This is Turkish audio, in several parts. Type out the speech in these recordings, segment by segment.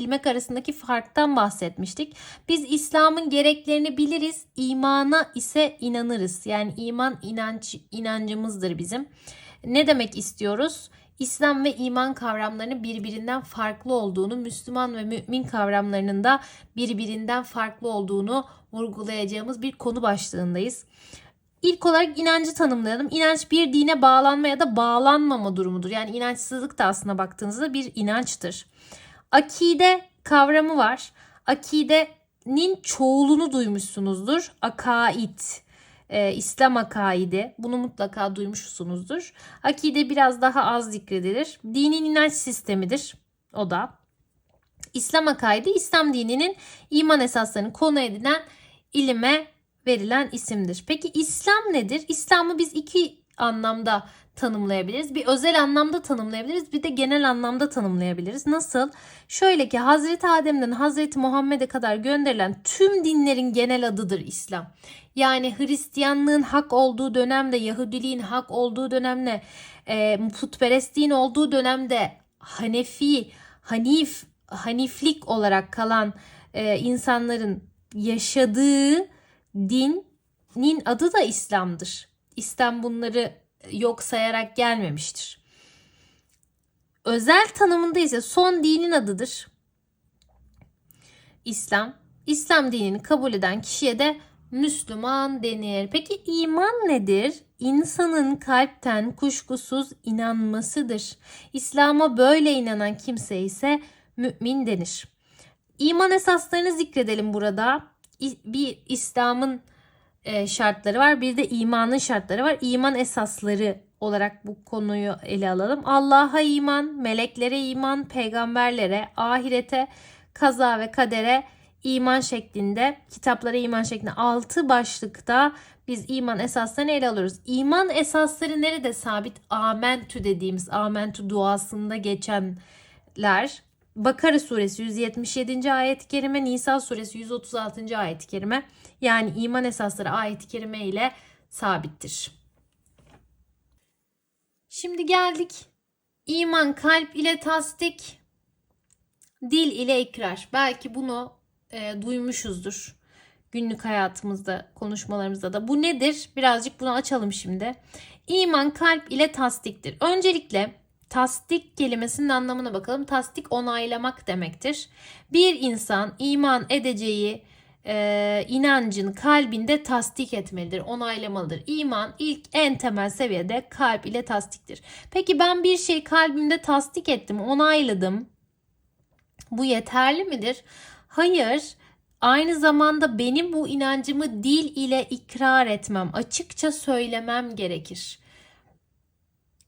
ilmek arasındaki farktan bahsetmiştik. Biz İslam'ın gereklerini biliriz, imana ise inanırız. Yani iman inanç inancımızdır bizim. Ne demek istiyoruz? İslam ve iman kavramlarının birbirinden farklı olduğunu, Müslüman ve mümin kavramlarının da birbirinden farklı olduğunu vurgulayacağımız bir konu başlığındayız. İlk olarak inancı tanımlayalım. İnanç bir dine bağlanma ya da bağlanmama durumudur. Yani inançsızlık da aslında baktığınızda bir inançtır. Akide kavramı var. Akidenin çoğulunu duymuşsunuzdur. Akaid. Ee, İslam akaidi. Bunu mutlaka duymuşsunuzdur. Akide biraz daha az zikredilir. Dinin inanç sistemidir. O da. İslam akaidi İslam dininin iman esaslarını konu edinen ilime verilen isimdir. Peki İslam nedir? İslam'ı biz iki anlamda tanımlayabiliriz. Bir özel anlamda tanımlayabiliriz, bir de genel anlamda tanımlayabiliriz. Nasıl? Şöyle ki Hazreti Adem'den Hazreti Muhammed'e kadar gönderilen tüm dinlerin genel adıdır İslam. Yani Hristiyanlığın hak olduğu dönemde, Yahudiliğin hak olduğu dönemde, e, putperestliğin olduğu dönemde Hanefi, Hanif, Haniflik olarak kalan e, insanların yaşadığı dinin adı da İslam'dır. İslam bunları yok sayarak gelmemiştir. Özel tanımında ise son dinin adıdır. İslam. İslam dinini kabul eden kişiye de Müslüman denir. Peki iman nedir? İnsanın kalpten kuşkusuz inanmasıdır. İslam'a böyle inanan kimse ise mümin denir. İman esaslarını zikredelim burada. Bir İslam'ın e, şartları var. Bir de imanın şartları var. İman esasları olarak bu konuyu ele alalım. Allah'a iman, meleklere iman, peygamberlere, ahirete, kaza ve kadere iman şeklinde, kitaplara iman şeklinde 6 başlıkta biz iman esaslarını ele alıyoruz. İman esasları nerede sabit? Amentü dediğimiz amentü duasında geçenler. Bakara suresi 177. ayet-i kerime, Nisa suresi 136. ayet-i kerime. Yani iman esasları ayet-i kerime ile sabittir. Şimdi geldik. İman kalp ile tasdik, dil ile ikrar. Belki bunu e, duymuşuzdur günlük hayatımızda, konuşmalarımızda da. Bu nedir? Birazcık bunu açalım şimdi. İman kalp ile tasdiktir. Öncelikle tasdik kelimesinin anlamına bakalım. Tasdik onaylamak demektir. Bir insan iman edeceği e, inancın kalbinde tasdik etmelidir, onaylamalıdır. İman ilk en temel seviyede kalp ile tasdiktir. Peki ben bir şey kalbimde tasdik ettim, onayladım. Bu yeterli midir? Hayır. Aynı zamanda benim bu inancımı dil ile ikrar etmem, açıkça söylemem gerekir.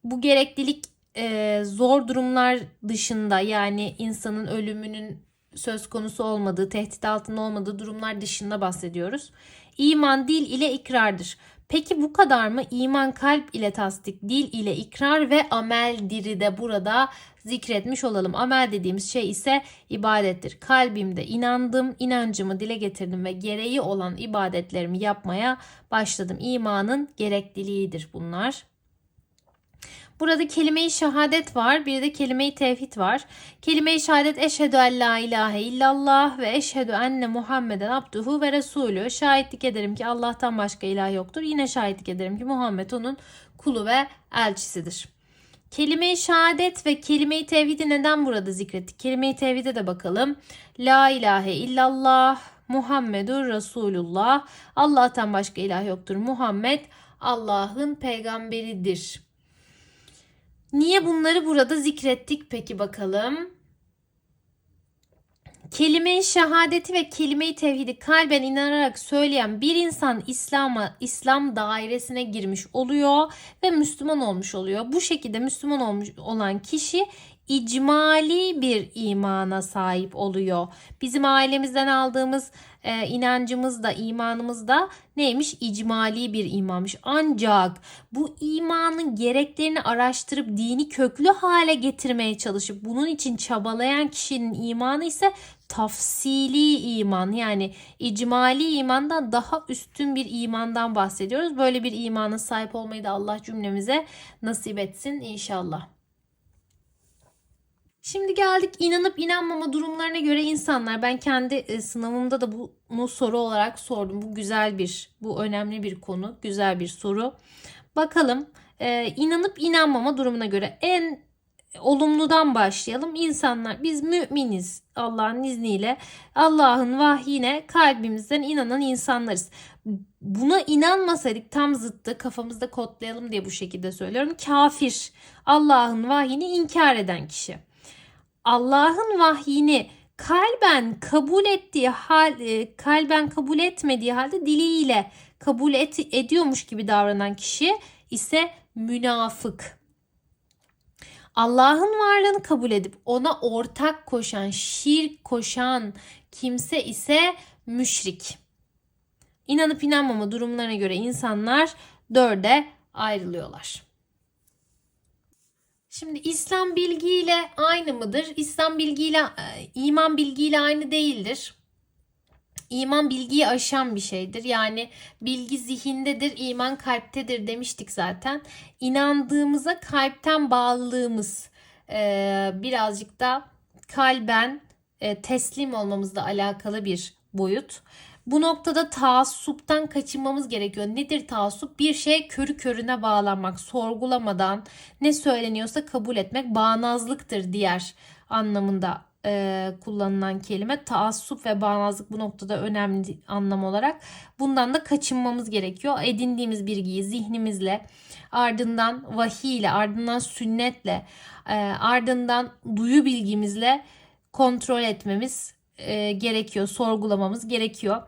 Bu gereklilik e, zor durumlar dışında yani insanın ölümünün söz konusu olmadığı, tehdit altında olmadığı durumlar dışında bahsediyoruz. İman dil ile ikrardır. Peki bu kadar mı? İman kalp ile tasdik, dil ile ikrar ve ameldir de burada zikretmiş olalım. Amel dediğimiz şey ise ibadettir. Kalbimde inandım, inancımı dile getirdim ve gereği olan ibadetlerimi yapmaya başladım. İmanın gerekliliğidir bunlar. Burada kelime-i şehadet var. Bir de kelime-i tevhid var. Kelime-i şehadet eşhedü en la ilahe illallah ve eşhedü enne Muhammeden abduhu ve resulü. Şahitlik ederim ki Allah'tan başka ilah yoktur. Yine şahitlik ederim ki Muhammed onun kulu ve elçisidir. Kelime-i şehadet ve kelime-i tevhidi neden burada zikrettik? Kelime-i tevhide de bakalım. La ilahe illallah Muhammedur Resulullah. Allah'tan başka ilah yoktur. Muhammed Allah'ın peygamberidir. Niye bunları burada zikrettik peki bakalım? Kelime-i şehadeti ve kelime-i tevhidi kalben inanarak söyleyen bir insan İslam'a, İslam dairesine girmiş oluyor ve Müslüman olmuş oluyor. Bu şekilde Müslüman olmuş olan kişi icmali bir imana sahip oluyor. Bizim ailemizden aldığımız e, inancımız da imanımız da neymiş? İcmali bir imanmış. Ancak bu imanın gereklerini araştırıp dini köklü hale getirmeye çalışıp bunun için çabalayan kişinin imanı ise tafsili iman yani icmali imandan daha üstün bir imandan bahsediyoruz. Böyle bir imana sahip olmayı da Allah cümlemize nasip etsin inşallah. Şimdi geldik inanıp inanmama durumlarına göre insanlar ben kendi e, sınavımda da bunu soru olarak sordum. Bu güzel bir, bu önemli bir konu, güzel bir soru. Bakalım e, inanıp inanmama durumuna göre en olumludan başlayalım. İnsanlar biz müminiz Allah'ın izniyle. Allah'ın vahyine kalbimizden inanan insanlarız. Buna inanmasaydık tam zıttı kafamızda kodlayalım diye bu şekilde söylüyorum. Kafir Allah'ın vahyini inkar eden kişi. Allah'ın vahyini kalben kabul ettiği hal e, kalben kabul etmediği halde diliyle kabul et, ediyormuş gibi davranan kişi ise münafık. Allah'ın varlığını kabul edip ona ortak koşan, şirk koşan kimse ise müşrik. İnanıp inanmama durumlarına göre insanlar dörde ayrılıyorlar. Şimdi İslam bilgiyle aynı mıdır? İslam bilgiyle, e, iman bilgiyle aynı değildir. İman bilgiyi aşan bir şeydir. Yani bilgi zihindedir, iman kalptedir demiştik zaten. İnandığımıza kalpten bağlılığımız e, birazcık da kalben e, teslim olmamızla alakalı bir boyut. Bu noktada taassuptan kaçınmamız gerekiyor. Nedir taassup? Bir şey körü körüne bağlanmak, sorgulamadan ne söyleniyorsa kabul etmek bağnazlıktır diğer anlamında e, kullanılan kelime. Taassup ve bağnazlık bu noktada önemli anlam olarak. Bundan da kaçınmamız gerekiyor. Edindiğimiz bilgiyi zihnimizle, ardından vahiy ile, ardından sünnetle, e, ardından duyu bilgimizle kontrol etmemiz e, gerekiyor, sorgulamamız gerekiyor.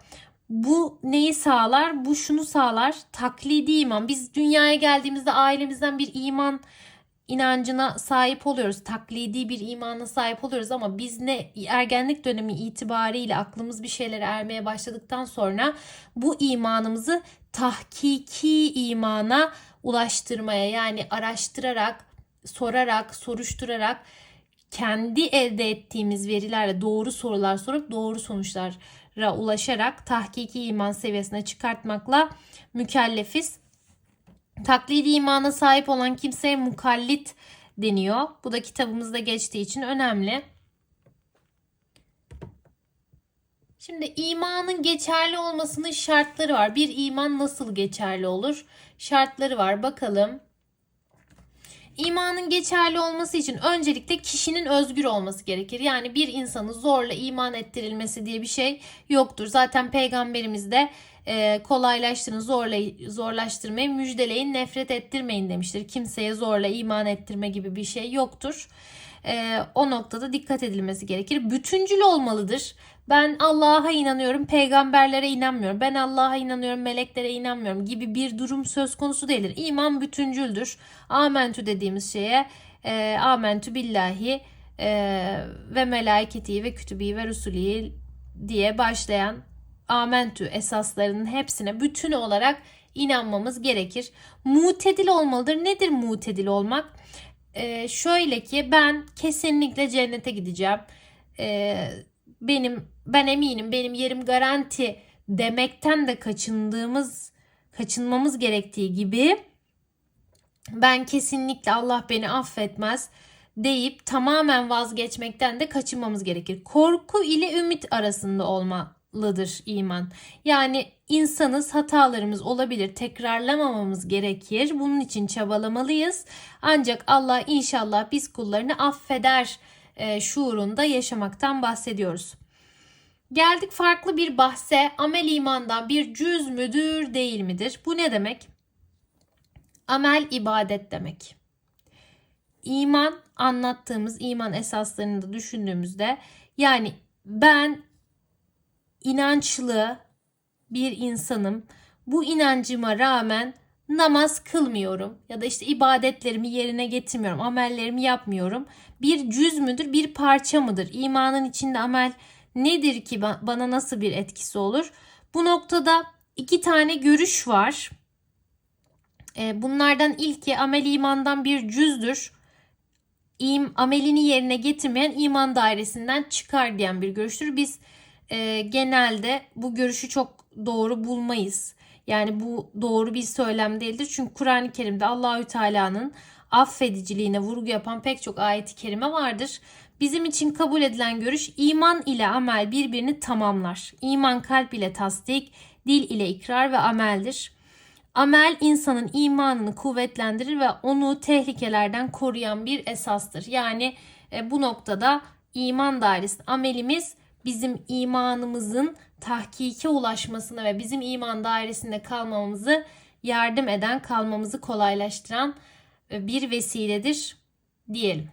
Bu neyi sağlar? Bu şunu sağlar. Taklidi iman. Biz dünyaya geldiğimizde ailemizden bir iman inancına sahip oluyoruz. Taklidi bir imana sahip oluyoruz ama biz ne ergenlik dönemi itibariyle aklımız bir şeylere ermeye başladıktan sonra bu imanımızı tahkiki imana ulaştırmaya yani araştırarak, sorarak, soruşturarak kendi elde ettiğimiz verilerle doğru sorular sorup doğru sonuçlara ulaşarak tahkiki iman seviyesine çıkartmakla mükellefiz. Taklidi imana sahip olan kimseye mukallit deniyor. Bu da kitabımızda geçtiği için önemli. Şimdi imanın geçerli olmasının şartları var. Bir iman nasıl geçerli olur? Şartları var. Bakalım. İmanın geçerli olması için öncelikle kişinin özgür olması gerekir. Yani bir insanı zorla iman ettirilmesi diye bir şey yoktur. Zaten peygamberimiz de e, kolaylaştırın, zorla, zorlaştırmayın, müjdeleyin, nefret ettirmeyin demiştir. Kimseye zorla iman ettirme gibi bir şey yoktur. E, o noktada dikkat edilmesi gerekir. Bütüncül olmalıdır. Ben Allah'a inanıyorum, peygamberlere inanmıyorum. Ben Allah'a inanıyorum, meleklere inanmıyorum gibi bir durum söz konusu değildir. İman bütüncüldür. Amentü dediğimiz şeye e, amentü billahi e, ve melaiketi ve kütübi ve rusuliyi diye başlayan amentü esaslarının hepsine bütün olarak inanmamız gerekir. Mutedil olmalıdır. Nedir mutedil olmak? Ee, şöyle ki ben kesinlikle cennete gideceğim. Ee, benim ben eminim benim yerim garanti demekten de kaçındığımız kaçınmamız gerektiği gibi ben kesinlikle Allah beni affetmez deyip tamamen vazgeçmekten de kaçınmamız gerekir. Korku ile ümit arasında olmalıdır iman. Yani insanız hatalarımız olabilir tekrarlamamamız gerekir. Bunun için çabalamalıyız. Ancak Allah inşallah biz kullarını affeder e, şuurunda yaşamaktan bahsediyoruz. Geldik farklı bir bahse amel imandan bir cüz müdür değil midir? Bu ne demek? Amel ibadet demek. İman anlattığımız iman esaslarını da düşündüğümüzde yani ben inançlı bir insanım. Bu inancıma rağmen namaz kılmıyorum ya da işte ibadetlerimi yerine getirmiyorum, amellerimi yapmıyorum. Bir cüz müdür, bir parça mıdır? İmanın içinde amel nedir ki bana nasıl bir etkisi olur? Bu noktada iki tane görüş var. E, bunlardan ilki amel imandan bir cüzdür. İm, amelini yerine getirmeyen iman dairesinden çıkar diyen bir görüştür. Biz e, genelde bu görüşü çok doğru bulmayız. Yani bu doğru bir söylem değildir. Çünkü Kur'an-ı Kerim'de Allahü Teala'nın affediciliğine vurgu yapan pek çok ayet-i kerime vardır. Bizim için kabul edilen görüş iman ile amel birbirini tamamlar. İman kalp ile tasdik, dil ile ikrar ve ameldir. Amel insanın imanını kuvvetlendirir ve onu tehlikelerden koruyan bir esastır. Yani e, bu noktada iman dairesi amelimiz bizim imanımızın tahkike ulaşmasına ve bizim iman dairesinde kalmamızı yardım eden, kalmamızı kolaylaştıran e, bir vesiledir diyelim.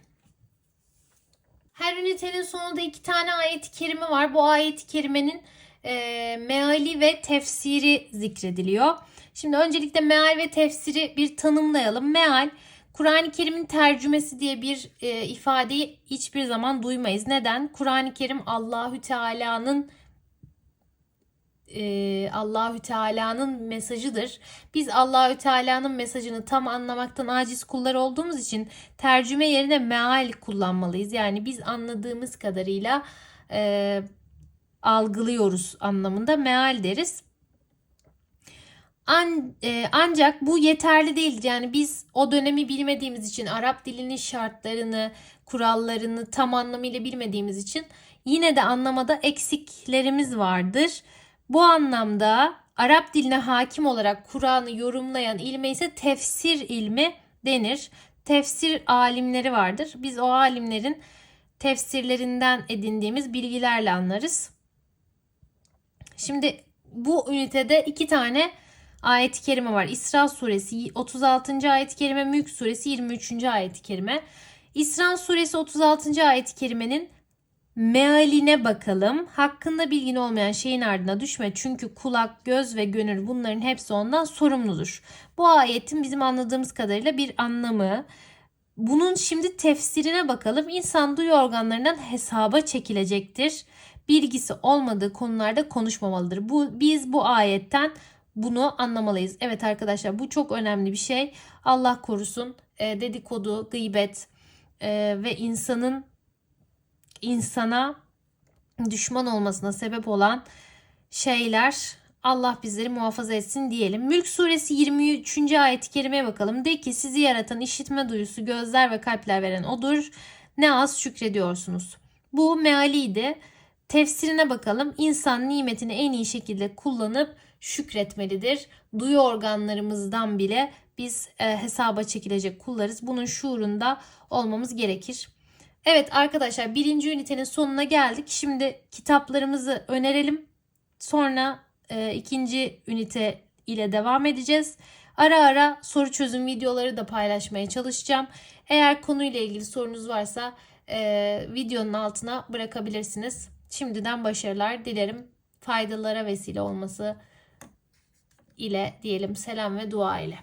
Her ünitenin sonunda iki tane ayet-i kerime var. Bu ayet-i kerimenin e, meali ve tefsiri zikrediliyor. Şimdi öncelikle meal ve tefsiri bir tanımlayalım. Meal, Kur'an-ı Kerim'in tercümesi diye bir e, ifadeyi hiçbir zaman duymayız. Neden? Kur'an-ı Kerim Allahü Teala'nın e, Allahü Teala'nın mesajıdır. Biz Allahü Teala'nın mesajını tam anlamaktan aciz kullar olduğumuz için tercüme yerine meal kullanmalıyız. Yani biz anladığımız kadarıyla e, algılıyoruz anlamında meal deriz. An, e, ancak bu yeterli değil. Yani biz o dönemi bilmediğimiz için Arap dilinin şartlarını, kurallarını tam anlamıyla bilmediğimiz için yine de anlamada eksiklerimiz vardır. Bu anlamda Arap diline hakim olarak Kur'an'ı yorumlayan ilme ise tefsir ilmi denir. Tefsir alimleri vardır. Biz o alimlerin tefsirlerinden edindiğimiz bilgilerle anlarız. Şimdi bu ünitede iki tane ayet-i kerime var. İsra suresi 36. ayet-i kerime, Mülk suresi 23. ayet-i kerime. İsra suresi 36. ayet-i kerimenin mealine bakalım. Hakkında bilgin olmayan şeyin ardına düşme. Çünkü kulak, göz ve gönül bunların hepsi ondan sorumludur. Bu ayetin bizim anladığımız kadarıyla bir anlamı. Bunun şimdi tefsirine bakalım. İnsan duyu organlarından hesaba çekilecektir. Bilgisi olmadığı konularda konuşmamalıdır. Bu biz bu ayetten bunu anlamalıyız. Evet arkadaşlar bu çok önemli bir şey. Allah korusun e, dedikodu, gıybet e, ve insanın insana düşman olmasına sebep olan şeyler Allah bizleri muhafaza etsin diyelim. Mülk suresi 23. ayet-i kerimeye bakalım. De ki sizi yaratan işitme duyusu, gözler ve kalpler veren odur. Ne az şükrediyorsunuz. Bu mealiydi. Tefsirine bakalım. İnsan nimetini en iyi şekilde kullanıp şükretmelidir. Duyu organlarımızdan bile biz e, hesaba çekilecek kullarız. Bunun şuurunda olmamız gerekir. Evet arkadaşlar birinci ünitenin sonuna geldik. Şimdi kitaplarımızı önerelim. Sonra e, ikinci ünite ile devam edeceğiz. Ara ara soru çözüm videoları da paylaşmaya çalışacağım. Eğer konuyla ilgili sorunuz varsa e, videonun altına bırakabilirsiniz. Şimdiden başarılar dilerim. Faydalara vesile olması ile diyelim selam ve dua ile.